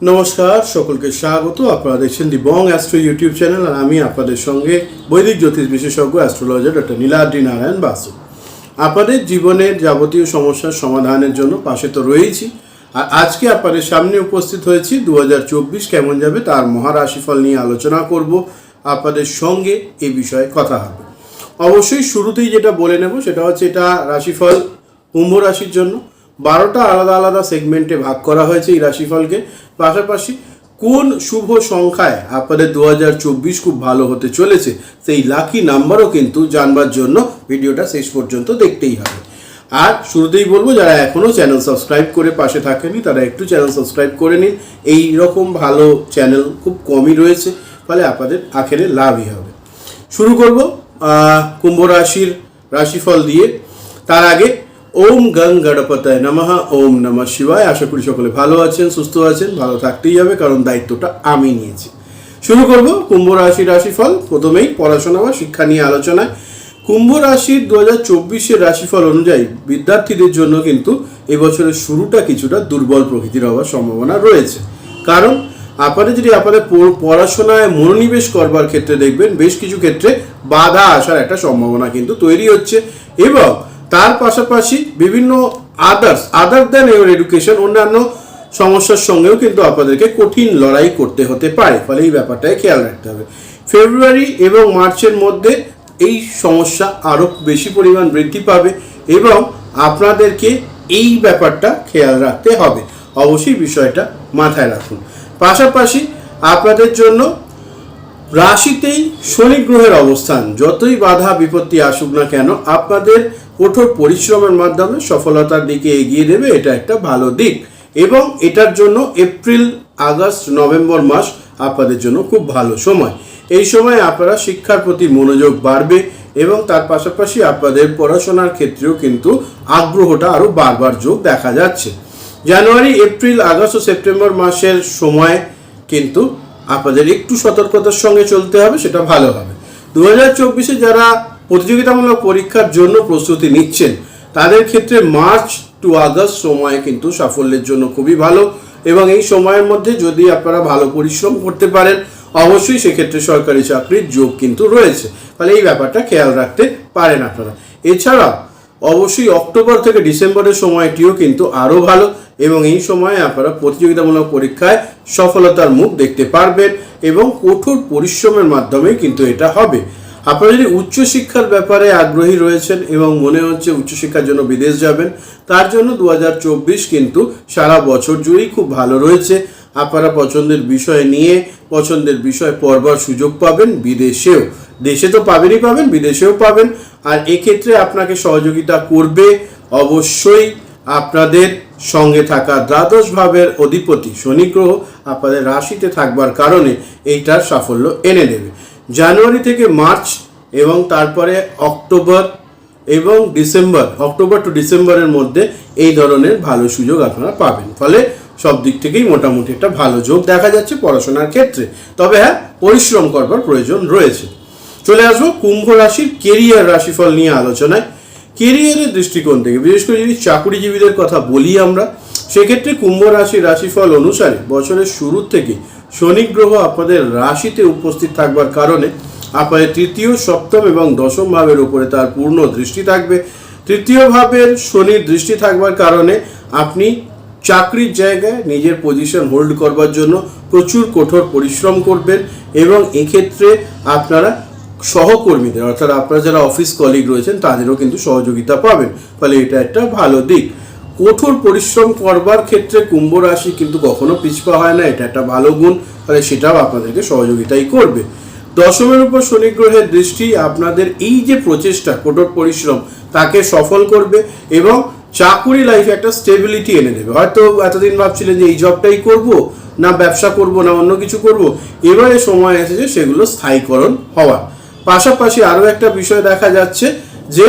নমস্কার, সকলকে স্বাগত। আপনারা দেখছেন the Bong astro YouTube channel আর আমি আপনাদের সঙ্গে বৈদিক জ্যোতিষ বিশেষজ্ঞ অ্যাস্ট্রোলজার ডক্টর নীলাদ্রি নারায়ণ বাসু। আপনাদের জীবনের যাবতীয় সমস্যার সমাধানের জন্য পাশে তো রয়েছি। আর আজকে আপনাদের সামনে উপস্থিত হয়েছি। দু হাজার চব্বিশ কেমন যাবে তার মহারাশিফল নিয়ে আলোচনা করব। আপনাদের সঙ্গে এ বিষয়ে কথা হবে। অবশ্যই শুরুতেই যেটা বলে নেব সেটা হচ্ছে এটা রাশিফল, কুম্ভ রাশির জন্য। বারোটা আলাদা আলাদা সেগমেন্টে ভাগ করা হয়েছে এই রাশিফলকে। পাশাপাশি কোন শুভ সংখ্যায় আপনাদের দু হাজার চব্বিশ খুব ভালো হতে চলেছে, সেই লাকি নাম্বারও কিন্তু জানবার জন্য ভিডিওটা শেষ পর্যন্ত দেখতেই হবে। আর শুরুতেই বলব, যারা এখনও চ্যানেল সাবস্ক্রাইব করে পাশে থাকেনি তারা একটু চ্যানেল সাবস্ক্রাইব করে নিন। এই রকম ভালো চ্যানেল খুব কমই রয়েছে, ফলে আপনাদের আখেরে লাভই হবে। শুরু করব কুম্ভ রাশির রাশিফল দিয়ে। তার আগে ওম গং গণপতায় নমঃ, ওম নমঃ শিবায়। আশা করি সকলে ভালো আছেন, সুস্থ আছেন, ভালো থাকতেই হবে, কারণ দায়িত্বটা আমি নিয়েছি। শুরু করব কুম্ভ রাশির রাশিফল। প্রথমেই পড়াশোনা বা শিক্ষা নিয়ে আলোচনায়। কুম্ভ রাশির দু হাজার রাশিফল অনুযায়ী বিদ্যার্থীদের জন্য কিন্তু এবছরের শুরুটা কিছুটা দুর্বল প্রকৃতির হওয়ার সম্ভাবনা রয়েছে। কারণ আপনারা যদি আপনাদের পড়াশোনায় মনোনিবেশ করবার ক্ষেত্রে দেখবেন, বেশ কিছু ক্ষেত্রে বাধা আসার একটা সম্ভাবনা কিন্তু তৈরি হচ্ছে। এবং তার পাশাপাশি বিভিন্ন others other than your education অন্যান্য সমস্যার সঙ্গেও কিন্তু আপনাদেরকে কঠিন লড়াই করতে হতে পারে। ফলে এই ব্যাপারটায় খেয়াল রাখতে হবে। ফেব্রুয়ারি এবং মার্চের মধ্যে এই সমস্যা আরও বেশি পরিমাণ বৃদ্ধি পাবে এবং আপনাদেরকে এই ব্যাপারটা খেয়াল রাখতে হবে। অবশ্যই বিষয়টা মাথায় রাখুন। পাশাপাশি আপনাদের জন্য রাশিতেই শনি গ্রহের অবস্থান। যতই বাধা, বিপত্তি আসুক না কেন, আপনাদের কঠোর পরিশ্রমের মাধ্যমে সফলতার দিকে এগিয়ে দেবে এটা একটা ভালো দিক। এবং এটার জন্য এপ্রিল, আগস্ট, নভেম্বর মাস আপনাদের জন্য খুব ভালো সময়। এই সময় আপনারা শিক্ষার প্রতি মনোযোগ বাড়বে এবং তার পাশাপাশি আপনাদের পড়াশোনার ক্ষেত্রেও কিন্তু আগ্রহটা আরও বারবার যোগ দেখা যাচ্ছে। জানুয়ারি, এপ্রিল, আগস্ট ও সেপ্টেম্বর মাসের সময় কিন্তু আপনাদের একটু সতর্কতার সঙ্গে চলতে হবে, সেটা ভালো হবে। দু হাজার চব্বিশে যারা প্রতিযোগিতামূলক পরীক্ষার জন্য প্রস্তুতি নিচ্ছেন, তাদের ক্ষেত্রে মার্চ টু আগস্ট সময় কিন্তু সাফল্যের জন্য খুবই ভালো এবং এই সময়ের মধ্যে যদি আপনারা ভালো পরিশ্রম করতে পারেন, অবশ্যই সেক্ষেত্রে সরকারি চাকরির যোগ কিন্তু রয়েছে। ফলে এই ব্যাপারটা খেয়াল রাখতে পারেন আপনারা। এছাড়াও অবশ্যই অক্টোবর থেকে ডিসেম্বরের সময়টিও কিন্তু আরও ভালো এবং এই সময়ে আপনারা প্রতিযোগিতামূলক পরীক্ষায় সফলতার মুখ দেখতে পারবেন এবং কঠোর পরিশ্রমের মাধ্যমে কিন্তু এটা হবে। আপনারা যদি উচ্চশিক্ষার ব্যাপারে আগ্রহী রয়েছেন এবং মনে হচ্ছে উচ্চশিক্ষার জন্য বিদেশ যাবেন, তার জন্য দু হাজার চব্বিশ কিন্তু সারা বছর জুড়েই খুব ভালো রয়েছে। আপনারা পছন্দের বিষয় নিয়ে, পছন্দের বিষয় পড়বার সুযোগ পাবেন বিদেশেও। দেশে তো পাবেনই পাবেন, বিদেশেও পাবেন। আর এক্ষেত্রে আপনাকে সহযোগিতা করবে অবশ্যই আপনাদের সঙ্গে থাকা দ্বাদশ ভাবের অধিপতি শনি গ্রহ আপনাদের রাশিতে থাকবার কারণে এইটার সাফল্য এনে দেবে। জানুয়ারি থেকে মার্চ এবং তারপরে অক্টোবর এবং ডিসেম্বর, অক্টোবর টু ডিসেম্বরের মধ্যে এই ধরনের ভালো সুযোগ আপনারা পাবেন। ফলে সব দিক থেকেই মোটামুটি একটা ভালো যোগ দেখা যাচ্ছে পড়াশোনার ক্ষেত্রে। তবে হ্যাঁ পরিশ্রম করবার প্রয়োজন রয়েছে। চলে আসব কুম্ভ রাশির কেরিয়ার রাশিফল নিয়ে আলোচনায়। কেরিয়ারের দৃষ্টিকোণ থেকে, বিশেষ করে যদি চাকুরিজীবীদের কথা বলি আমরা, সেক্ষেত্রে কুম্ভ রাশির রাশিফল অনুসারে বছরের শুরুর থেকে শনি গ্রহ আপনাদের রাশিতে উপস্থিত থাকবার কারণে আপনাদের তৃতীয়, সপ্তম এবং দশম ভাবের উপরে তার পূর্ণ দৃষ্টি থাকবে। তৃতীয় ভাবের শনির দৃষ্টি থাকবার কারণে আপনি চাকরির জায়গায় নিজের পজিশন হোল্ড করবার জন্য প্রচুর কঠোর পরিশ্রম করবেন এবং এক্ষেত্রে আপনারা সহকর্মীদের, অর্থাৎ আপনারা যারা অফিস কলিগ রয়েছেন, তাদেরও কিন্তু সহযোগিতা পাবেন। ফলে এটা একটা ভালো দিক। কঠোর পরিশ্রম করবার ক্ষেত্রে কুম্ভ রাশি কিন্তু কখনো পিছপা হয় না, এটা একটা ভালো গুণ। ফলে সেটাও আপনাদেরকে সহযোগিতাই করবে। দশমের উপর শনি গ্রহের দৃষ্টি আপনাদের এই যে প্রচেষ্টা, কঠোর পরিশ্রম, তাকে সফল করবে এবং চাকুরি লাইফে একটা স্টেবিলিটি এনে দেবে। হয়তো এতদিন ভাবছিলেন যে এই জবটাই করব, না ব্যবসা করব, না অন্য কিছু করব। এবারে সময় এসেছে সেগুলো স্থায়ীকরণ হওয়ার। পাশাপাশি আরও একটা বিষয় দেখা যাচ্ছে যে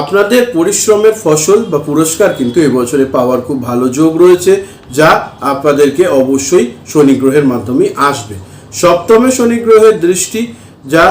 আপনাদের পরিশ্রমের ফসল বা পুরস্কার কিন্তু এবছরে পাওয়ার খুব ভালো যোগ রয়েছে, যা আপনাদেরকে অবশ্যই শনি গ্রহের মাধ্যমে আসবে। সপ্তমে শনি গ্রহের দৃষ্টি যা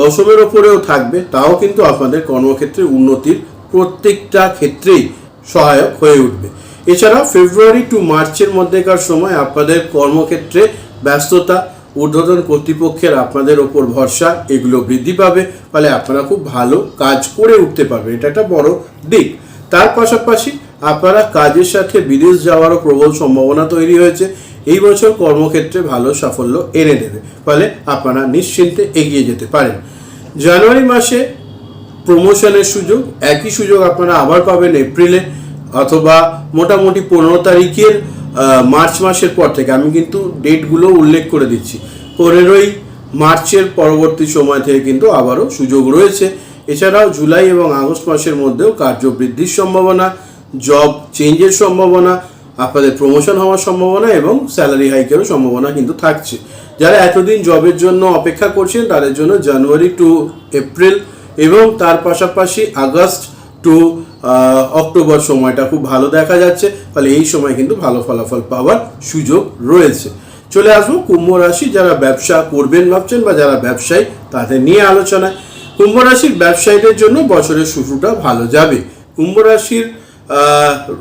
দশমের ওপরেও থাকবে, তাও কিন্তু আপনাদের কর্মক্ষেত্রে উন্নতির প্রত্যেকটা ক্ষেত্রেই সহায়ক হয়ে উঠবে। এছাড়া ফেব্রুয়ারি টু মার্চের মধ্যেকার সময় আপনাদের কর্মক্ষেত্রে ব্যস্ততা, ঊর্ধ্বতন কর্তৃপক্ষের আপনাদের ওপর ভরসা, এগুলো বৃদ্ধি পাবে। ফলে আপনারা খুব ভালো কাজ করে উঠতে পারবেন। এটা একটা বড় দিক। তার পাশাপাশি আপনারা কাজের সাথে বিদেশ যাওয়ারও প্রবল সম্ভাবনা তৈরি হয়েছে। এই বছর কর্মক্ষেত্রে ভালো সাফল্য এনে দেবে। ফলে আপনারা নিশ্চিন্তে এগিয়ে যেতে পারেন। জানুয়ারি মাসে প্রমোশনের সুযোগ, একই সুযোগ আপনারা আবার পাবেন এপ্রিলে অথবা মোটামুটি পনেরো তারিখের মার্চ মাসের পর থেকে। আমি কিন্তু ডেটগুলো উল্লেখ করে দিচ্ছি। পনেরোই মার্চের পরবর্তী সময় থেকে কিন্তু আবারও সুযোগ রয়েছে। এছাড়াও জুলাই এবং আগস্ট মাসের মধ্যেও কার্য বৃদ্ধির সম্ভাবনা, জব চেঞ্জের সম্ভাবনা, আপনাদের প্রমোশন হওয়ার সম্ভাবনা এবং স্যালারি হাইকেরও সম্ভাবনা কিন্তু থাকছে। যারা এতদিন জবের জন্য অপেক্ষা করছেন, তাদের জন্য জানুয়ারি টু এপ্রিল এবং তার পাশাপাশি আগস্ট টু অক্টোবর সময়টা খুব ভালো দেখা যাচ্ছে। ফলে এই সময় কিন্তু ভালো ফলাফল পাওয়ার সুযোগ রয়েছে। চলে আসব কুম্ভ রাশি, যারা ব্যবসা করবেন ভাবছেন বা যারা ব্যবসায়ী, তাদের নিয়ে আলোচনায়। কুম্ভ রাশির ব্যবসায়ীদের জন্য বছরের শুরুটা ভালো যাবে। কুম্ভ রাশির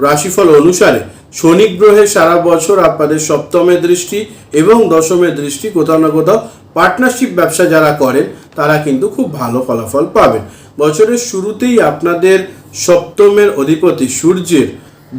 রাশিফল অনুসারে শনি গ্রহের সারা বছর আপনাদের সপ্তমের দৃষ্টি এবং দশমের দৃষ্টি, কোথাও না কোথাও পার্টনারশিপ ব্যবসা যারা করেন তারা কিন্তু খুব ভালো ফলাফল পাবেন। বছরের শুরুতেই আপনাদের সপ্তমের অধিপতি সূর্যের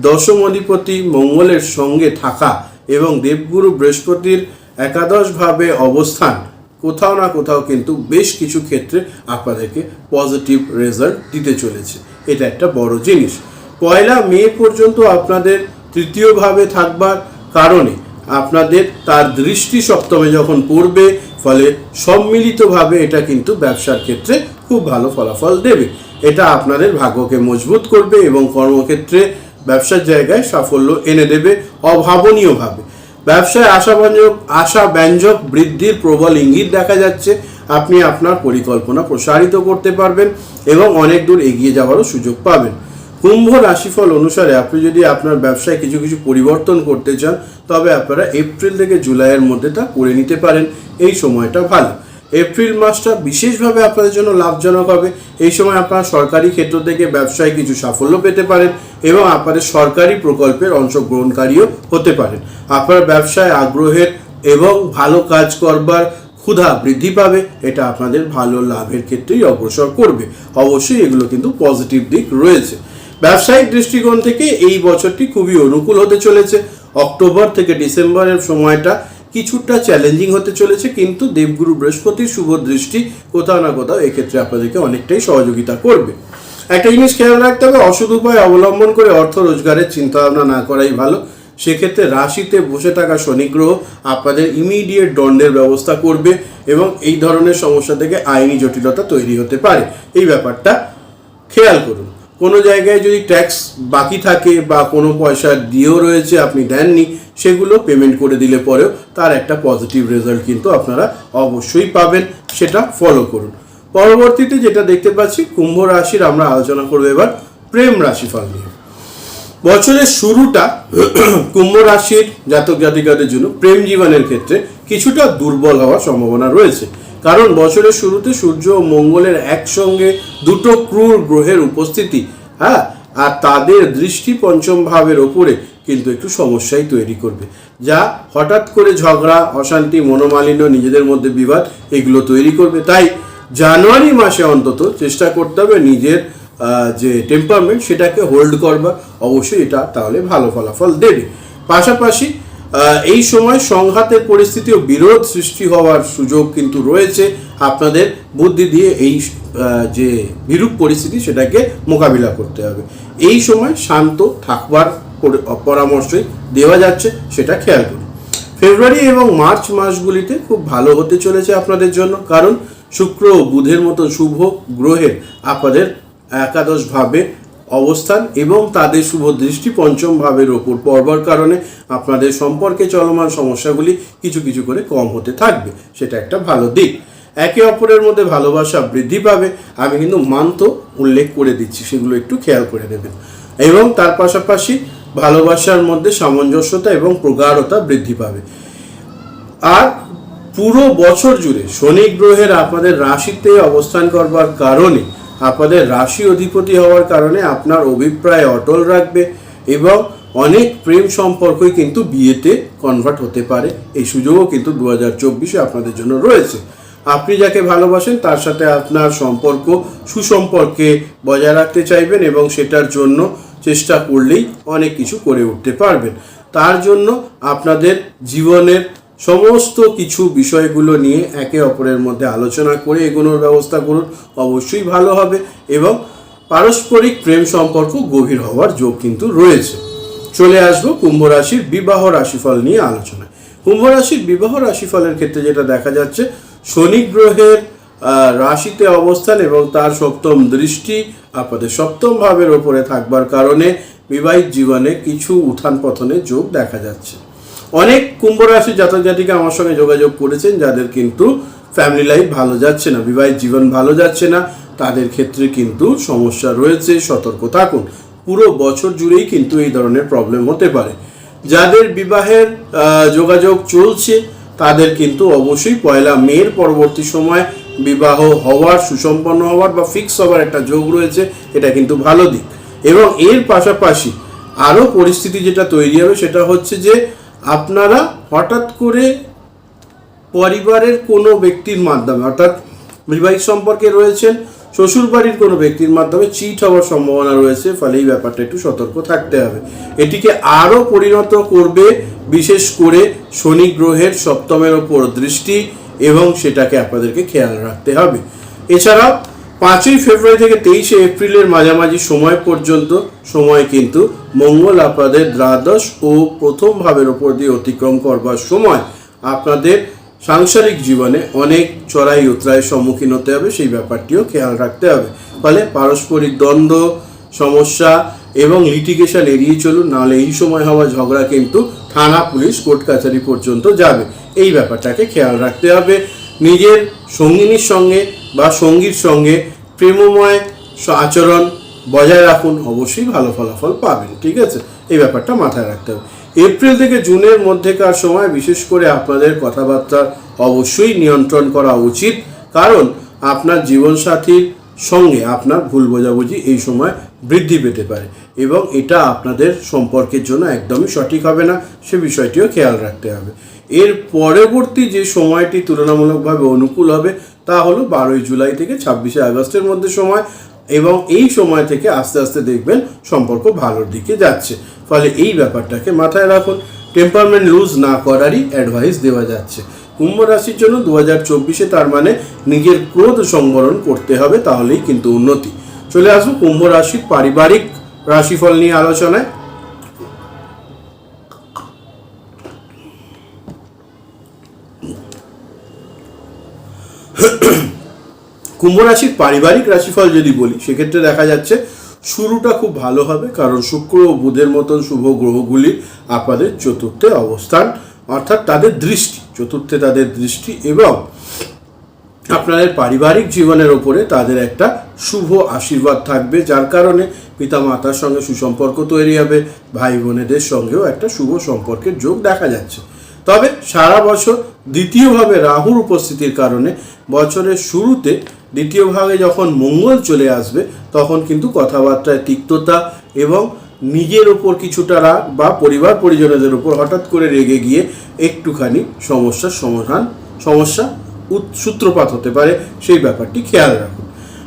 দশম অধিপতি মঙ্গলের সঙ্গে থাকা এবং দেবগুরু বৃহস্পতির একাদশভাবে অবস্থান কোথাও না কোথাও কিন্তু বেশ কিছু ক্ষেত্রে আপনাদেরকে পজিটিভ রেজাল্ট দিতে চলেছে। এটা একটা বড় জিনিস। পয়লা মে পর্যন্ত আপনাদের তৃতীয়ভাবে থাকবার কারণে আপনাদের তার দৃষ্টি সপ্তমে যখন পড়বে ফলে সম্মিলিতভাবে এটা কিন্তু ব্যবসার ক্ষেত্রে খুব ভালো ফলাফল দেবে। এটা আপনাদের ভাগ্যকে মজবুত করবে এবং কর্মক্ষেত্রে ব্যবসার জায়গায় সাফল্য এনে দেবে অভাবনীয়ভাবে। ব্যবসায় আশাব্যঞ্জক আশা ব্যঞ্জক বৃদ্ধির প্রবল ইঙ্গিত দেখা যাচ্ছে। আপনি আপনার পরিকল্পনা প্রসারিত করতে পারবেন এবং অনেক দূর এগিয়ে যাওয়ারও সুযোগ পাবেন। কুম্ভ রাশিফল অনুসারে আপনি যদি আপনার ব্যবসায় কিছু কিছু পরিবর্তন করতে চান, তবে আপনারা এপ্রিল থেকে জুলাইয়ের মধ্যে তা করে নিতে পারেন। এই সময়টা ভালো। এপ্রিল মাসটা বিশেষভাবে আপনাদের জন্য লাভজনক হবে। এই সময় আপনারা সরকারি ক্ষেত্র থেকে ব্যবসায় কিছু সাফল্য পেতে পারেন এবং আপনাদের সরকারি প্রকল্পের অংশগ্রহণকারীও হতে পারেন। আপনার ব্যবসায় আগ্রহের এবং ভালো কাজ করবার ক্ষুধা বৃদ্ধি পাবে। এটা আপনাদের ভালো লাভের ক্ষেত্রেই অগ্রসর করবে। অবশ্যই এগুলো কিন্তু পজিটিভ দিক রয়েছে। ব্যবসায়িক দৃষ্টিকোণ থেকে এই বছরটি খুবই অনুকূল হতে চলেছে। অক্টোবর থেকে ডিসেম্বরের সময়টা কিছুটা চ্যালেঞ্জিং হতে চলেছে, কিন্তু দেবগুরু বৃহস্পতির শুভ দৃষ্টি কোথাও না কোথাও এক্ষেত্রে আপনাদেরকে অনেকটাই সহযোগিতা করবে। একটা জিনিস খেয়াল রাখতে হবে, অসৎ উপায় অবলম্বন করে অর্থ রোজগারের চিন্তা ভাবনা না করাই ভালো। সেক্ষেত্রে রাশিতে বসে থাকা শনিগ্রহ আপনাদের ইমিডিয়েট দণ্ডের ব্যবস্থা করবে এবং এই ধরনের সমস্যা থেকে আইনি জটিলতা তৈরি হতে পারে। এই ব্যাপারটা খেয়াল করুন। কোনো জায়গায় যদি ট্যাক্স বাকি থাকে বা কোনো পয়সা দিয়েও রয়েছে আপনি দেননি, সেগুলো পেমেন্ট করে দিলে পরেও তার একটা পজিটিভ রেজাল্ট কিন্তু আপনারা অবশ্যই পাবেন, সেটা ফলো করুন। পরবর্তীতে যেটা দেখতে পাচ্ছি, কুম্ভ রাশির আমরা আলোচনা করব এবার প্রেম রাশিফল নিয়ে। বছরের শুরুটা কুম্ভ রাশির জাতক জাতিকাদের জন্য প্রেম জীবনের ক্ষেত্রে কিছুটা দুর্বল হওয়ার সম্ভাবনা রয়েছে। কারণ বছরের শুরুতে সূর্য ও মঙ্গলের একসঙ্গে দুটো ক্রূর গ্রহের উপস্থিতি হ্যাঁ? আর তাদের দৃষ্টি পঞ্চম ভাবের ওপরে কিন্তু একটু সমস্যাই তৈরি করবে। যা হঠাৎ করে ঝগড়া, অশান্তি, মনোমালিন্য, নিজেদের মধ্যে বিবাদ, এগুলো তৈরি করবে। তাই জানুয়ারি মাসে অন্তত চেষ্টা করতে হবে নিজের যে টেম্পারমেন্ট সেটাকে হোল্ড করবা অবশ্যই এটা তাহলে ভালো ফলাফল দেবে। পাশাপাশি এই সময় সংঘাতের পরিস্থিতি ও বিরোধ সৃষ্টি হওয়ার সুযোগ কিন্তু রয়েছে। আপনাদের বুদ্ধি দিয়ে এই যে বিরূপ পরিস্থিতি সেটাকে মোকাবিলা করতে হবে। এই সময় শান্ত থাকবার পর- পরামর্শই দেওয়া যাচ্ছে, সেটা খেয়াল করুন। ফেব্রুয়ারি এবং মার্চ মাসগুলিতে খুব ভালো হতে চলেছে আপনাদের জন্য, কারণ শুক্র ও বুধের মতো শুভ গ্রহের আপনাদের একাদশ ভাবে অবস্থান এবং তাদের শুভ দৃষ্টি পঞ্চম ভাবের ওপর পড়বার কারণে আপনাদের সম্পর্কে চলমান সমস্যাগুলি কিছু কিছু করে কম হতে থাকবে। সেটা একটা ভালো দিক। একে অপরের মধ্যে ভালোবাসা বৃদ্ধি পাবে। আমি কিন্তু মান্ত উল্লেখ করে দিচ্ছি, সেগুলো একটু খেয়াল করে নেবেন। এবং তার পাশাপাশি ভালোবাসার মধ্যে সামঞ্জস্যতা এবং প্রগাঢ়তা বৃদ্ধি পাবে। আর পুরো বছর জুড়ে শনি গ্রহের আপনাদের রাশিতে অবস্থান করবার কারণে আপনাদের রাশি অধিপতি হওয়ার কারণে আপনার অভিপ্রায় অটল রাখবে এবং অনেক প্রেম সম্পর্কই কিন্তু বিয়েতে কনভার্ট হতে পারে। এই সুযোগও কিন্তু দু হাজার চব্বিশে আপনাদের জন্য রয়েছে। আপনি যাকে ভালোবাসেন, তার সাথে আপনার সম্পর্ক, সুসম্পর্কে বজায় রাখতে চাইবেন এবং সেটার জন্য চেষ্টা করলেই অনেক কিছু করে উঠতে পারবেন। তার জন্য আপনাদের জীবনের সমস্ত কিছু বিষয়গুলো নিয়ে একে অপরের মধ্যে আলোচনা করে এগোনোর ব্যবস্থা করুন। অবশ্যই ভালো হবে এবং পারস্পরিক প্রেম সম্পর্ক গভীর হওয়ার যোগ কিন্তু রয়েছে। চলে আসব কুম্ভ রাশির বিবাহ রাশিফল নিয়ে আলোচনায়। কুম্ভ রাশির বিবাহ রাশিফলের ক্ষেত্রে যেটা দেখা যাচ্ছে, শনি গ্রহের রাশিতে অবস্থান এবং তার সপ্তম দৃষ্টি আপনাদের সপ্তম ভাবের ওপরে থাকবার কারণে বিবাহিত জীবনে কিছু উত্থান পতনের যোগ দেখা যাচ্ছে। অনেক কুম্ভ রাশির জাতক জাতিকা আমার সঙ্গে যোগাযোগ করেছেন, যাদের কিন্তু ফ্যামিলি লাইফ ভালো যাচ্ছে না বিবাহিত জীবন ভালো যাচ্ছে না, তাদের ক্ষেত্রে কিন্তু সমস্যা রয়েছে, সতর্ক থাকুন। পুরো বছর জুড়েই কিন্তু এই ধরনের প্রবলেম হতে পারে। যাদের বিবাহের যোগাযোগ চলছে, তাদের কিন্তু অবশ্যই পয়লা মের পরবর্তী সময় বিবাহ হওয়ার, সুসম্পন্ন হওয়ার বা ফিক্স হওয়ার একটা যোগ রয়েছে, এটা কিন্তু ভালো দিক। এবং এর পাশাপাশি আরও পরিস্থিতি যেটা তৈরি হবে, সেটা হচ্ছে যে আপনারা হঠাৎ করে পরিবারের কোনো ব্যক্তির মাধ্যমে, অর্থাৎ বিবাহিত সম্পর্কে রয়েছেন শ্বশুর বাড়ির কোনো ব্যক্তির মাধ্যমে চিট হওয়ার সম্ভাবনা রয়েছে, ফলে এই ব্যাপারটা একটু সতর্ক থাকতে হবে। এটিকে আরও পরিণত করবে, বিশেষ করে শনি গ্রহের সপ্তমের ওপর দৃষ্টি এবং সেটাকে আপনাদেরকে খেয়াল রাখতে হবে। এছাড়াও পাঁচই ফেব্রুয়ারি থেকে তেইশে এপ্রিলের মাঝামাঝি সময় পর্যন্ত, সময় কিন্তু মঙ্গল আপনাদের দ্বাদশ ও প্রথম ভাবের ওপর দিয়ে অতিক্রম করবার সময়। আপনাদের সাংসারিক জীবনে অনেক চড়াই উতরায়ের সম্মুখীন হতে হবে, সেই ব্যাপারটিও খেয়াল রাখতে হবে। ফলে পারস্পরিক দ্বন্দ্ব, সমস্যা এবং লিটিগেশন এড়িয়ে চলুন, নাহলে এই সময় হওয়া ঝগড়া কিন্তু থানা, পুলিশ, কোর্ট, কাছারি পর্যন্ত যাবে। এই ব্যাপারটাকে খেয়াল রাখতে হবে। নিজের সঙ্গিনীর সঙ্গে বা সঙ্গীর সঙ্গে প্রেমময় আচরণ বজায় রাখুন, অবশ্যই ভালো ফলাফল পাবেন, ঠিক আছে? এই ব্যাপারটা মাথায় রাখতে হবে। এপ্রিল থেকে জুনের মধ্যেকার সময় বিশেষ করে আপনাদের কথাবার্তা অবশ্যই নিয়ন্ত্রণ করা উচিত, কারণ আপনার জীবনসাথীর সঙ্গে আপনার ভুল বোঝাবুঝি এই সময় বৃদ্ধি পেতে পারে এবং এটা আপনাদের সম্পর্কের জন্য একদমই সঠিক হবে না, সে বিষয়টিও খেয়াল রাখতে হবে। এর পরবর্তী যে সময়টি তুলনামূলকভাবে অনুকূল হবে তা হলো বারোই জুলাই থেকে ছাব্বিশে আগস্টের মধ্যে সময় এবং এই সময় থেকে আস্তে আস্তে দেখবেন সম্পর্ক ভালোর দিকে যাচ্ছে। ফলে এই ব্যাপারটাকে মাথায় রাখুন। টেম্পারমেন্ট লুজ না করারই অ্যাডভাইস দেওয়া যাচ্ছে। কুম্ভ রাশির জন্য দু হাজার চব্বিশে তার মানে নিজের ক্রোধ সংবরণ করতে হবে, তাহলেই কিন্তু উন্নতি। চলে আসব কুম্ভ রাশির পারিবারিক রাশিফল নিয়ে আলোচনায়। কুম্ভ রাশির পারিবারিক রাশিফল যদি বলি, সেক্ষেত্রে দেখা যাচ্ছে শুরুটা খুব ভালো হবে, কারণ শুক্র ও বুধের মতন শুভ গ্রহগুলি আপনাদের চতুর্থে অবস্থান, অর্থাৎ তাদের দৃষ্টি, চতুর্থে তাদের দৃষ্টি এবং আপনাদের পারিবারিক জীবনের ওপরে তাদের একটা শুভ আশীর্বাদ থাকবে, যার কারণে পিতা মাতার সঙ্গে সুসম্পর্ক তৈরি হবে, ভাই বোনেদের সঙ্গেও একটা শুভ সম্পর্কের যোগ দেখা যাচ্ছে। তবে সারা বছর দ্বিতীয়ভাবে রাহুর উপস্থিতির কারণে বছরের শুরুতে দ্বিতীয় ভাগে যখন মঙ্গল চলে আসবে, তখন কিন্তু কথাবার্তায় তিক্ততা এবং নিজের ওপর কিছুটা রাগ বা পরিবার পরিজনদের উপর হঠাৎ করে রেগে গিয়ে একটুখানি সমস্যার সমাধান, সমস্যা সূত্রপাত হতে পারে, সেই ব্যাপারটি খেয়াল রাখুন।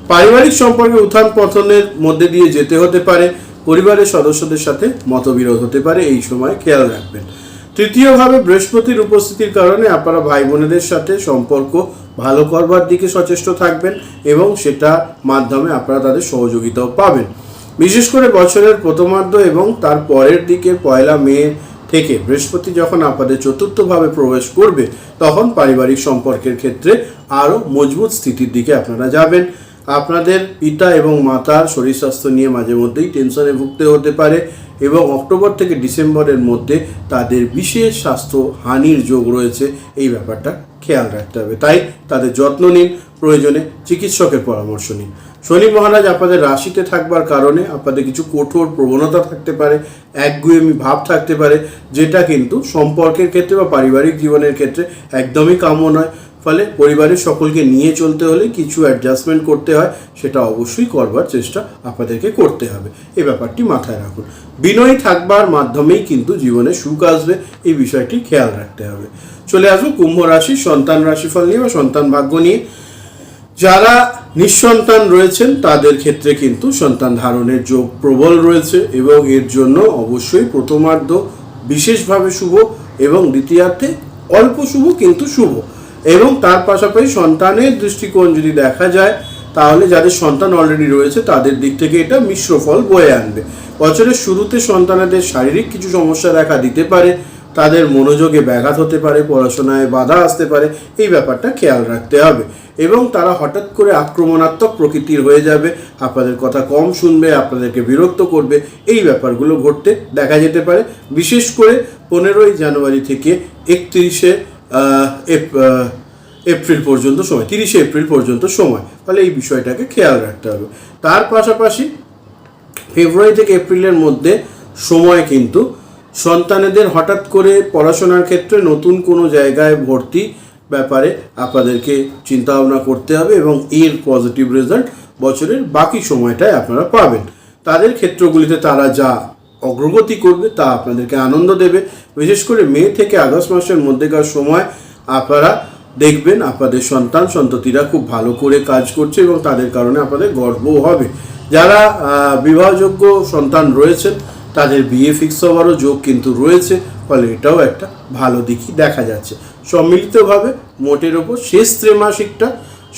পারিবারিক সম্পর্কে উত্থান পতনের মধ্যে দিয়ে যেতে হতে পারে, পরিবারের সদস্যদের সাথে মতবিরোধ হতে পারে, এই সময় খেয়াল রাখবেন। তৃতীয়ভাবে বৃহস্পতির উপস্থিতির কারণে আপনারা ভাই বোনেদের সাথে সম্পর্ক ভালো করবার দিকে সচেষ্ট থাকবেন এবং সেটা মাধ্যমে আপনারা তাদের সহযোগিতাও পাবেন। বিশেষ করে বছরের প্রথমার্ধ এবং তার পরের দিকে পয়লা মে থেকে বৃহস্পতি যখন আপনাদের চতুর্থভাবে প্রবেশ করবে, তখন পারিবারিক সম্পর্কের ক্ষেত্রে আরও মজবুত স্থিতির দিকে আপনারা যাবেন। আপনাদের পিতা এবং মাতার শরীর স্বাস্থ্য নিয়ে মাঝে মধ্যেই টেনশনে ভুগতে হতে পারে এবং অক্টোবর থেকে ডিসেম্বরের মধ্যে তাদের বিশেষ স্বাস্থ্য হানির যোগ রয়েছে। এই ব্যাপারটা খেয়াল রাখতে হবে। তাই তাদের যত্ন নিন, প্রয়োজনে চিকিৎসকের পরামর্শ নিন। শনি মহারাজ আপনাদের রাশিতে থাকবার কারণে আপনাদের কিছু কঠোর প্রবণতা থাকতে পারে, একগুয়েমি ভাব থাকতে পারে, যেটা কিন্তু সম্পর্কের ক্ষেত্রে বা পারিবারিক জীবনের ক্ষেত্রে একদমই কাম্য নয়। ফলে পরিবারের সকলকে নিয়ে চলতে হলে কিছু অ্যাডজাস্টমেন্ট করতে হয়, সেটা অবশ্যই করবার চেষ্টা আপনাদেরকে করতে হবে। এ ব্যাপারটি মাথায় রাখুন। বিনয়ী থাকবার মাধ্যমেই কিন্তু জীবনে সুখ আসবে, এই বিষয়টি খেয়াল রাখতে হবে। চলে আসব কুম্ভ রাশি, সন্তান রাশিফল নিয়ে বা সন্তান ভাগ্য নিয়ে। যারা নিঃসন্তান রয়েছেন, তাদের ক্ষেত্রে কিন্তু সন্তান ধারণের যোগ প্রবল রয়েছে এবং এর জন্য অবশ্যই প্রথমার্ধ বিশেষভাবে শুভ এবং দ্বিতীয়ার্ধে অল্প শুভ কিন্তু শুভ। এবং তার পাশাপাশি সন্তানের দৃষ্টিকোণ যদি দেখা যায়, তাহলে যাদের সন্তান অলরেডি রয়েছে, তাদের দিক থেকে এটা মিশ্র ফল বয়ে আনবে। বছরের শুরুতে সন্তানেদের শারীরিক কিছু সমস্যা দেখা দিতে পারে, তাদের মনোযোগে ব্যাঘাত হতে পারে, পড়াশোনায় বাধা আসতে পারে, এই ব্যাপারটা খেয়াল রাখতে হবে। এবং তারা হঠাৎ করে আক্রমণাত্মক প্রকৃতির হয়ে যাবে, আপনাদের কথা কম শুনবে, আপনাদেরকে বিরক্ত করবে, এই ব্যাপারগুলো ঘটতে দেখা যেতে পারে। বিশেষ করে পনেরোই জানুয়ারি থেকে একত্রিশে এপ্রিল পর্যন্ত সময়, তিরিশে এপ্রিল পর্যন্ত সময়। ফলে এই বিষয়টাকে খেয়াল রাখতে হবে। তার পাশাপাশি ফেব্রুয়ারি থেকে এপ্রিলের মধ্যে সময় কিন্তু সন্তানেদের হঠাৎ করে পড়াশোনার ক্ষেত্রে নতুন কোনো জায়গায় ভর্তি ব্যাপারে আপনাদেরকে চিন্তা ভাবনা করতে হবে এবং এর পজিটিভ রেজাল্ট বছরের বাকি সময়টায় আপনারা পাবেন। তাদের ক্ষেত্রগুলিতে তারা যা অগ্রগতি করবে তা আপনাদেরকে আনন্দ দেবে। বিশেষ করে মে থেকে আগস্ট মাসের মধ্যেকার সময় আপনারা দেখবেন আপনাদের সন্তান, সন্ততিরা খুব ভালো করে কাজ করছে এবং তাদের কারণে আপনাদের গর্বও হবে। যারা বিবাহযোগ্য সন্তান রয়েছেন, তাদের বিয়ে ফিক্স হওয়ারও যোগ কিন্তু রয়েছে, ফলে এটাও একটা ভালো দিকই দেখা যাচ্ছে। সম্মিলিতভাবে মোটের ওপর শেষ ত্রৈমাসিকটা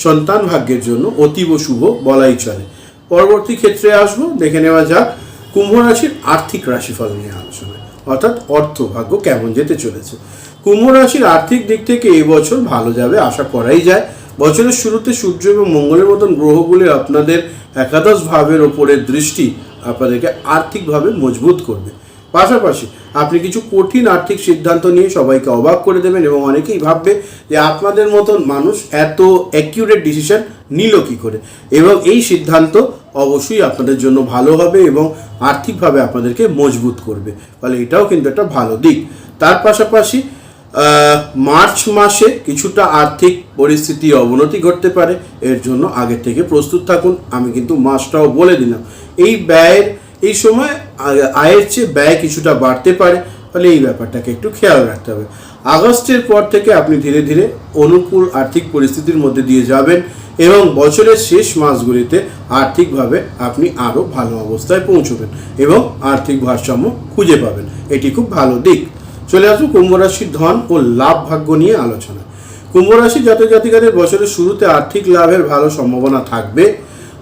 সন্তান ভাগ্যের জন্য অতীব শুভ বলাই চলে। পরবর্তী ক্ষেত্রে আসব, দেখে নেওয়া যাক। কুম্ভ রাশির আর্থিক রাশিফল নিয়ে আলোচনা। অর্থাৎ অর্থ ভাগ্য কেমন যেতে চলেছে। কুম্ভ রাশির আর্থিক দিক থেকে এবছর ভালো যাবে, আশা করাই যায়। বছরের শুরুতে সূর্য এবং মঙ্গলের মতন গ্রহগুলি আপনাদের একাদশ ভাবের ওপরে দৃষ্টি আপনাদেরকে আর্থিকভাবে মজবুত করবে। পাশাপাশি আপনি কিছু কঠিন আর্থিক সিদ্ধান্ত নিয়ে সবাইকে অবাক করে দেবেন এবং অনেকেই ভাববে যে আপনাদের মতন মানুষ এত অ্যাকিউরেট ডিসিশন নিল কী করে? এবং এই সিদ্ধান্ত অবশ্যই আপনাদের জন্য ভালো হবে এবং আর্থিকভাবে আপনাদেরকে মজবুত করবে। ফলে এটাও কিন্তু একটা ভালো দিক। তার পাশাপাশি মার্চ মাসে কিছুটা আর্থিক পরিস্থিতি অবনতি ঘটতে পারে। এর জন্য আগে থেকে প্রস্তুত থাকুন। আমি কিন্তু মাসটাও বলে দিলাম। এই ব্যয়ের, এই সময় আয়ের চেয়ে ব্যয় কিছুটা বাড়তে পারে। ফলে এই ব্যাপারটাকে একটু খেয়াল রাখতে হবে। আগস্টের পর থেকে আপনি ধীরে ধীরে অনুকূল আর্থিক পরিস্থিতির মধ্যে দিয়ে যাবেন এবং বছরের শেষ মাসগুলিতে আর্থিকভাবে আপনি আরও ভালো অবস্থায় পৌঁছবেন এবং আর্থিক ভারসাম্য খুঁজে পাবেন। এটি খুব ভালো দিক। চলে আসব কুম্ভ রাশির ধন ও লাভ ভাগ্য নিয়ে আলোচনা কুম্ভ রাশি জাতক জাতিকাদের বছরের শুরুতে আর্থিক লাভের ভালো সম্ভাবনা থাকবে।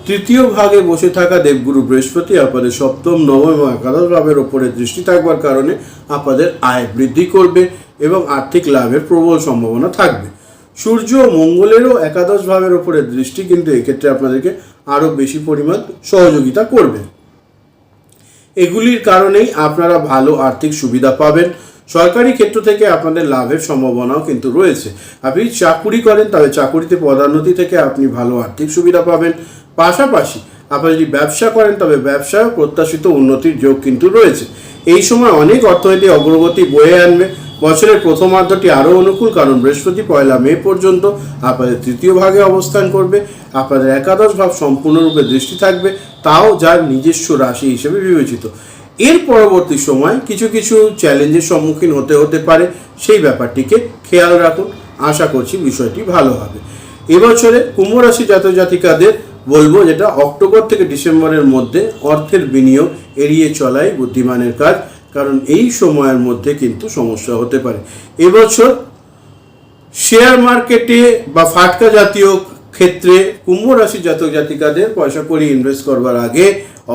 তৃতীয় ভাগে বসে থাকা দেবগুরু বৃহস্পতি আপনাদের সপ্তম, নবম এবং একাদশ ভাবের ওপরে দৃষ্টি থাকবার কারণে আপনাদের আয় বৃদ্ধি করবে এবং আর্থিক লাভের প্রবল সম্ভাবনা থাকবে। সূর্য মঙ্গলেরও একাদশ ভাবের ওপরে দৃষ্টি কিন্তু এক্ষেত্রে আপনাদেরকে আরও বেশি পরিমাণ সহযোগিতা করবে। এগুলির কারণেই আপনারা ভালো আর্থিক সুবিধা পাবেন। সরকারি ক্ষেত্র থেকে আপনাদের লাভের সম্ভাবনাও কিন্তু রয়েছে। আপনি চাকুরি করেন তবে চাকুরিতে পদোন্নতি থেকে আপনি ভালো আর্থিক সুবিধা পাবেন। পাশাপাশি আপনি যদি ব্যবসা করেন, তবে ব্যবসায় প্রত্যাশিত উন্নতির যোগ কিন্তু রয়েছে। এই সময় অনেক অর্থনৈতিক অগ্রগতি বয়ে আনবে। বছরের প্রথমার্ধটি আরও অনুকূল, কারণ বৃহস্পতি পয়লা মে পর্যন্ত আপনাদের তৃতীয় ভাগে অবস্থান করবে। আপনাদের একাদশ ভাব সম্পূর্ণরূপে দৃষ্টি থাকবে, তাও যার নিজস্ব রাশি হিসেবে বিবেচিত। এর পরবর্তী সময় কিছু কিছু চ্যালেঞ্জের সম্মুখীন হতে হতে পারে, সেই ব্যাপারটিকে খেয়াল রাখুন। আশা করছি বিষয়টি ভালো হবে। এবছরে কুম্ভ রাশি জাতক জাতিকাদের বলব যেটা অক্টোবর থেকে ডিসেম্বরের মধ্যে অর্থের বিনিয়োগ এড়িয়ে চলাই বুদ্ধিমানের কাজ, কারণ এই সময়ের মধ্যে কিন্তু সমস্যা হতে পারে। এবছর শেয়ার মার্কেটে বা ফাটকা জাতীয় ক্ষেত্রে কুম্ভ রাশি জাতক জাতিকাদের পয়সা করে ইনভেস্ট করবার আগে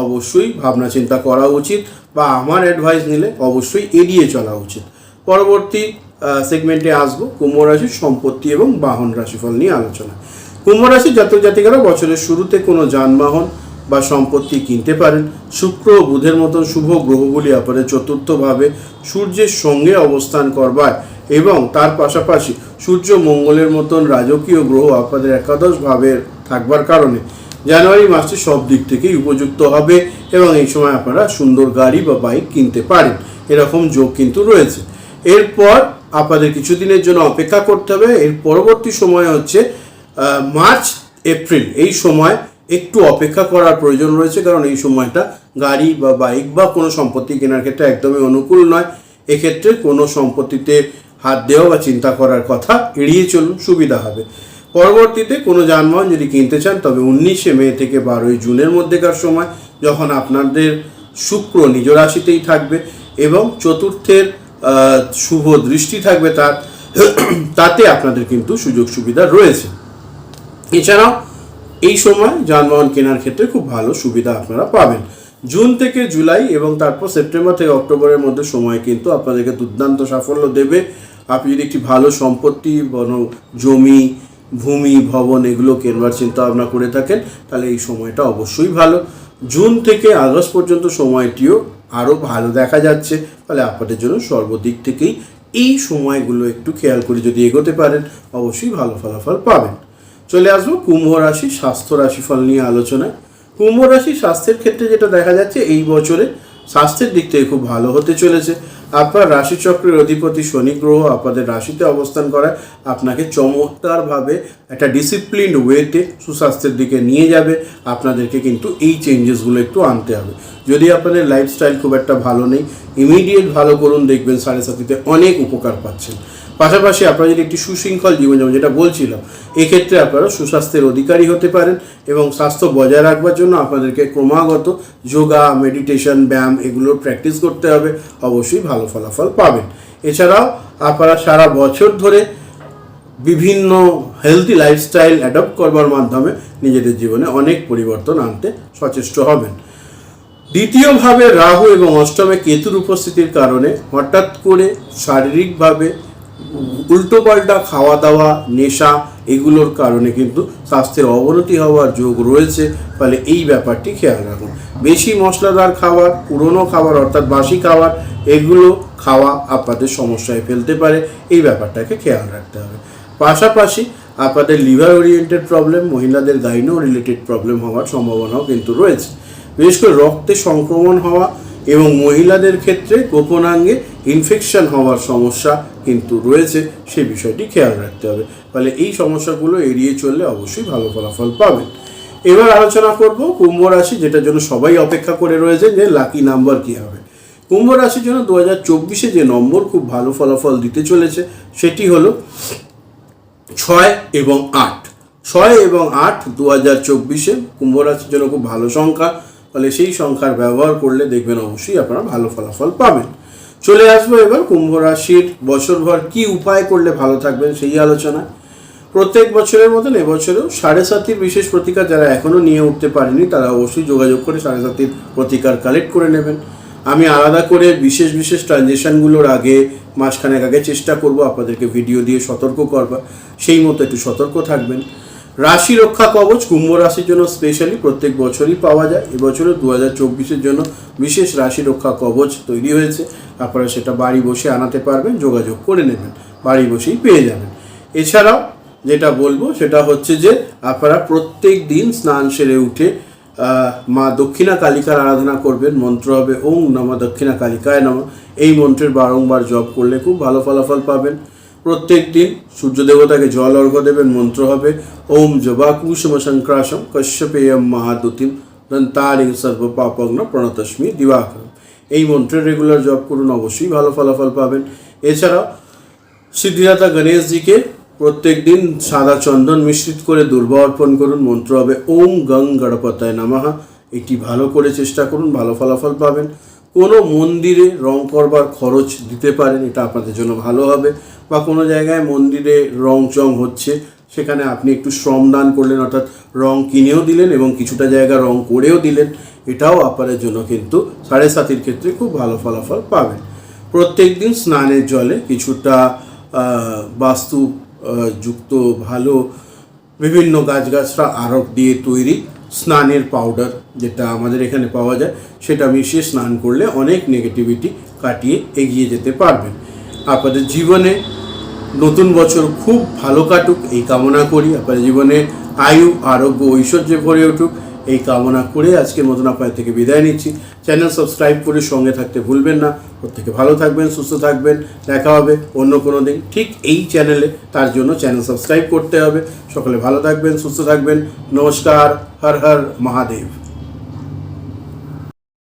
অবশ্যই ভাবনা চিন্তা করা উচিত বা আমার অ্যাডভাইস নিলে অবশ্যই এড়িয়ে চলা উচিত। পরবর্তী সেগমেন্টে আসব, কুম্ভ রাশির সম্পত্তি এবং বাহন রাশিফল নিয়ে আলোচনা। কুম্ভ রাশির জাতক জাতিকারা বছরের শুরুতে কোনো যানবাহন বা সম্পত্তি কিনতে পারেন। শুক্র ও বুধের মতন শুভ গ্রহগুলি আপনাদের চতুর্থভাবে সূর্যের সঙ্গে অবস্থান করবার এবং তার পাশাপাশি সূর্য মঙ্গলের মতন রাজকীয় গ্রহ আপনাদের একাদশ ভাবে থাকবার কারণে জানুয়ারি মাসটি সব দিক থেকেই উপযুক্ত হবে এবং এই সময় আপনারা সুন্দর গাড়ি বা বাইক কিনতে পারেন। এরকম যোগ কিন্তু রয়েছে। এরপর আপনাদের কিছুদিনের জন্য অপেক্ষা করতে হবে। এর পরবর্তী সময় হচ্ছে মার্চ, এপ্রিল, এই সময় একটু অপেক্ষা করার প্রয়োজন রয়েছে, কারণ এই সময়টা গাড়ি বা বাইক বা কোনো সম্পত্তি কেনার ক্ষেত্রে একদমই অনুকূল নয়। এক্ষেত্রে কোনো সম্পত্তিতে হাত দেওয়া বা চিন্তা করার কথা এড়িয়ে চলুন, সুবিধা হবে। পরবর্তীতে কোনো যানবাহন যদি কিনতে চান, তবে উনিশে মে থেকে বারোই জুনের মধ্যেকার সময়, যখন আপনাদের শুক্র নিজ রাশিতেই থাকবে এবং চতুর্থের শুভ দৃষ্টি থাকবে তার, তাতে আপনাদের কিন্তু সুযোগ সুবিধা রয়েছে। এছাড়াও, এই সময় যানবাহন কেনার ক্ষেত্রে খুব ভালো সুবিধা আপনারা পাবেন। জুন থেকে জুলাই এবং তারপর সেপ্টেম্বর থেকে অক্টোবরের মধ্যে সময় কিন্তু আপনাদেরকে দুর্দান্ত সাফল্য দেবে। আপনি যদি একটি ভালো সম্পত্তি বন জমি, ভূমি, ভবন এগুলো কেনবার চিন্তা ভাবনা করে থাকেন, তাহলে এই সময়টা অবশ্যই ভালো। জুন থেকে আগস্ট পর্যন্ত সময়টিও আরও ভালো দেখা যাচ্ছে। তাহলে আপনাদের জন্য সর্বদিক থেকেই এই সময়গুলো একটু খেয়াল করে যদি এগোতে পারেন, অবশ্যই ভালো ফলাফল পাবেন। চলে আসব কুম্ভ রাশি, স্বাস্থ্য রাশিফল নিয়ে আলোচনায়। কুম্ভ রাশি স্বাস্থ্যের ক্ষেত্রে যেটা দেখা যাচ্ছে, এই বছরে স্বাস্থ্যের দিক থেকে খুব ভালো হতে চলেছে। আপনার রাশিচক্রের অধিপতি শনি গ্রহ আপনাদের রাশিতে অবস্থান করায় আপনাকে চমৎকারভাবে একটা ডিসিপ্লিন ওয়েতে সুস্বাস্থ্যের দিকে নিয়ে যাবে। আপনাদেরকে কিন্তু এই চেঞ্জেসগুলো একটু আনতে হবে। যদি আপনাদের লাইফস্টাইল খুব একটা ভালো নেই ইমিডিয়েট ভালো করুন, দেখবেন সাড়ে সাথীতে অনেক উপকার পাচ্ছেন। পাশাপাশি আপনারা যদি একটি সুশৃঙ্খল জীবনযাপন যেটা বলছিলাম, এক্ষেত্রে আপনারা সুস্বাস্থ্যের অধিকারী হতে পারেন এবং স্বাস্থ্য বজায় রাখবার জন্য আপনাদেরকে ক্রমাগত যোগা মেডিটেশন ব্যায়াম এগুলোর প্র্যাকটিস করতে হবে। অবশ্যই ভালো ফলাফল পাবেন। এছাড়াও আপনারা সারা বছর ধরে বিভিন্ন হেলদি লাইফস্টাইল অ্যাডপ্ট করবার মাধ্যমে নিজেদের জীবনে অনেক পরিবর্তন আনতে সচেষ্ট হবেন। দ্বিতীয়ভাবে রাহু এবং অষ্টমে কেতুর উপস্থিতির কারণে হঠাৎ করে শারীরিকভাবে উল্টোপাল্টা খাওয়া দাওয়া, নেশা, এগুলোর কারণে কিন্তু স্বাস্থ্যের অবনতি হওয়ার যোগ রয়েছে। ফলে এই ব্যাপারটি খেয়াল রাখুন। বেশি মশলাদার খাবার, পুরনো খাবার অর্থাৎ বাসি খাবার, এগুলো খাওয়া আপনাদের সমস্যায় ফেলতে পারে। এই ব্যাপারটাকে খেয়াল রাখতে হবে। পাশাপাশি আপনাদের লিভার ওরিয়েন্টেড প্রবলেম, মহিলাদের গাইনো রিলেটেড প্রবলেম হওয়ার সম্ভাবনাও কিন্তু রয়েছে। বিশেষ করে রক্তে সংক্রমণ হওয়া এবং মহিলাদের ক্ষেত্রে গোপনাঙ্গে ইনফেকশন হওয়ার সমস্যা কিন্তু রয়েছে সেই বিষয়টি খেয়াল রাখতে হবে। ফলে এই সমস্যাগুলো এড়িয়ে চললে অবশ্যই ভালো ফলাফল পাবেন। এবার আলোচনা করব কুম্ভ রাশি, যেটার জন্য সবাই অপেক্ষা করে রয়েছে যে লাকি নাম্বার কী হবে। কুম্ভ রাশির জন্য দু হাজার চব্বিশে যে নম্বর খুব ভালো ফলাফল দিতে চলেছে, সেটি হলো ছয় এবং আট। ছয় এবং আট দু হাজার চব্বিশে কুম্ভ রাশির জন্য খুব ভালো সংখ্যা। ফলে সেই সংখ্যার ব্যবহার করলে দেখবেন অবশ্যই আপনারা ভালো ফলাফল পাবেন। চলে আসব এবার কুম্ভ রাশির বছরভর কি উপায় করলে ভালো থাকবেন সেই আলোচনায়। প্রত্যেক বছরের মতন এবছরেও সাড়ে সাতির বিশেষ প্রতিকার যারা এখনও নিয়ে উঠতে পারেনি, তারা অবশ্যই যোগাযোগ করে সাড়ে সাতির প্রতিকার কালেক্ট করে নেবেন। আমি আলাদা করে বিশেষ বিশেষ ট্রানজেকশানগুলোর আগে, মাসখানেক আগে চেষ্টা করব আপনাদেরকে ভিডিও দিয়ে সতর্ক করবার। সেই মতো একটু সতর্ক থাকবেন। রাশি রক্ষা কবচ কুম্ভ রাশির জন্য স্পেশালি প্রত্যেক বছরই পাওয়া যায়। এবছরও দু হাজার চব্বিশের জন্য বিশেষ রাশি রক্ষা কবচ তৈরি হয়েছে। আপনারা সেটা বাড়ি বসে আনাতে পারবেন, যোগাযোগ করে নেবেন, বাড়ি বসেই পেয়ে যাবেন। এছাড়াও যেটা বলব, সেটা হচ্ছে যে আপনারা প্রত্যেক দিন স্নান সেরে উঠে মা দক্ষিণা কালিকার আরাধনা করবেন, মন্ত্র হবে, ওং নমা দক্ষিণা কালিকায় নম। এই মন্ত্রের বারংবার জপ করলে খুব ভালো ফলাফল পাবেন। প্রত্যেক দিন সূর্য দেবতাকে জল অর্ঘ্য দেবেন, মন্ত্র হবে, ওম জবাকুসুম সংক্রাসম কশ্যপেয়ম মহাদুতিম দন্তারিং সর্ব পাপগ্ন প্রণতস্মি দিবাকরম। এই মন্ত্রের রেগুলার জপ করুন, অবশ্যই ভালো ফলাফল পাবেন। এছাড়াও সিদ্ধিদাতা গণেশজিকে প্রত্যেক দিন সাদা চন্দন মিশ্রিত করে দুর্বা অর্পণ করুন, মন্ত্র হবে, ওম গং গণপতায় নামাহা এটি ভালো করে চেষ্টা করুন, ভালো ফলাফল পাবেন। কোনো মন্দিরে রং করবার খরচ দিতে পারেন, এটা আপনাদের জন্য ভালো হবে, বা কোনো জায়গায় মন্দিরে রং চং হচ্ছে, সেখানে আপনি একটু শ্রম দান করলেন, অর্থাৎ রং কিনেও দিলেন এবং কিছুটা জায়গা রং করেও দিলেন, এটাও আপনাদের জন্য কিন্তু সাড়ে সাতির ক্ষেত্রে খুব ভালো ফলাফল পাবেন। প্রত্যেক দিন স্নানের জলে কিছুটা বাস্তু যুক্ত, ভালো, বিভিন্ন গাছগাছরা আরক দিয়ে তৈরি স্নানের পাউডার যেটা আমাদের এখানে পাওয়া যায়, সেটা মিশিয়ে স্নান করলে অনেক নেগেটিভিটি কাটিয়ে এগিয়ে যেতে পারবেন। আপনাদের জীবনে নতুন বছর খুব ভালো কাটুক, এই কামনা করি। আপনাদের জীবনে আয়ু, আরোগ্য, ঐশ্বর্যে ভরে উঠুক। এই কামনা করে আজকের মতন আপনাদের থেকে বিদায় নিচ্ছি। চ্যানেল সাবস্ক্রাইব করে সঙ্গে থাকতে ভুলবেন না। প্রত্যেকে ভালো থাকবেন, সুস্থ থাকবেন। দেখা হবে অন্য কোনো দিন। ঠিক এই চ্যানেলে তার জন্য চ্যানেল সাবস্ক্রাইব করতে হবে। সকলে ভালো থাকবেন, সুস্থ থাকবেন। নমস্কার। হর হর মহাদেব।